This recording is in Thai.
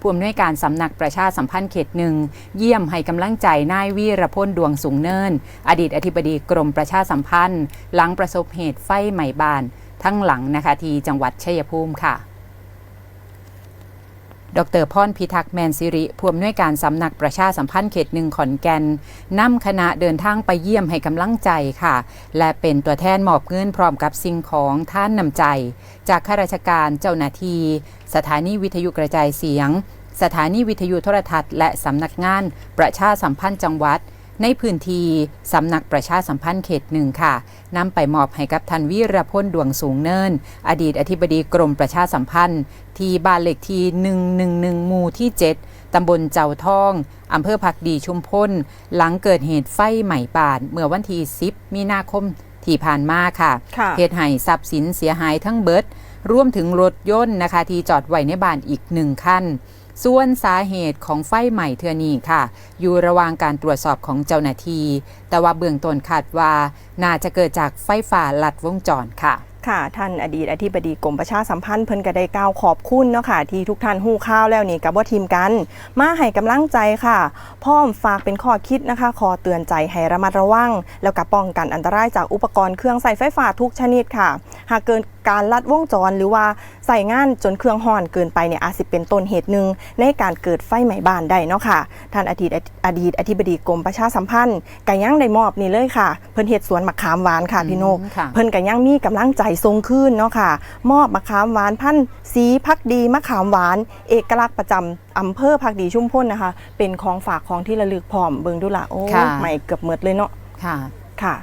ผู้อำนวยการสำนักประชาสัมพันธ์เขตหนึ่งเยี่ยมให้กำลังใจนายวีรพลดวงสูงเนิน อดีตอธิบดีกรมประชาสัมพันธ์ หลังประสบเหตุไฟไหม้บ้านทั้งหลังนะคะที่จังหวัดชัยภูมิค่ะ ดรพรพิทักษ์แมนซิริผู้อำนวยการสำนักประชาสัมพันธ์เขตหนึ่งขอนแก่นนำคณะเดินทางไปเยี่ยมให้กำลังใจค่ะ และเป็นตัวแทนมอบเงินพร้อมกับสิ่งของท่านนำใจ จากข้าราชการเจ้าหน้าที่สถานีวิทยุกระจายเสียง สถานีวิทยุโทรทัศน์ และสำนักงานประชาสัมพันธ์จังหวัด ในพื้นที่สำนักประชาสัมพันธ์เขตหนึ่งค่ะนำไปมอบให้กับท่านวีรพลดวงสูงเนิน อดีตอธิบดีกรมประชาสัมพันธ์ ที่บ้านเลขที่ 111 หมู่ที่ 7 ตำบลเจ้าทอง อำเภอผักดีชุมพล หลังเกิดเหตุไฟไหม้ป่านเมื่อวันที่ 10 มีนาคมที่ผ่านมาค่ะค่ะเหตุให้ทรัพย์สินเสียหายทั้งเบิดรวมถึงรถยนต์นะคะที่จอดไว้ในบ้านอีกหนึ่งคัน ส่วนสาเหตุของไฟใหม่เทือนี้ค่ะ อยู่ระหว่างการตรวจสอบของเจ้าหน้าที่แต่ว่าเบื้องต้นคาดว่า น่าจะเกิดจากไฟฟ้าลัดวงจรค่ะค่ะท่านอดีตอธิบดีกรมประชาสัมพันธ์เพิ่นก็ได้กล่าวขอบคุณเนาะค่ะที่ทุกท่านหู้ข้าวแล้วนี่กับว่าทีมกัน มาให้กำลังใจค่ะพร้อมฝากเป็นข้อคิดนะคะขอเตือนใจให้ระมัดระวัง แล้วก็ป้องกันอันตรายจากอุปกรณ์เครื่องใส่ไฟฟ้าทุกชนิดค่ะ หากเกินการลัดวงจรหรือว่า ใส่งานจนเครื่องห่อนเกินไปเนี่ยอาจสิเป็นต้นเหตุหนึ่งในการเกิดไฟไหม้บ้านได้เนาะค่ะท่านอดีตอดีตอธิบดีกรมประชาสัมพันธ์ก็ยังได้มอบนี่เลยค่ะ เพิ่นเฮ็ดสวนมะขามหวานค่ะพี่นกอืมค่ะเพิ่นก็ยังมีกำลังใจทรงขึ้นเนาะค่ะ มอบมะขามหวานพันธุ์สีพักดีมะขามหวาน เอกลักษณ์ประจำอำเภอพักดีชุมพลนะคะ เป็นของฝากของที่ระลึกพร้อมเบิงดูละโอ้ค่ะใหม่เกือบหมดเลยเนาะค่ะค่ะ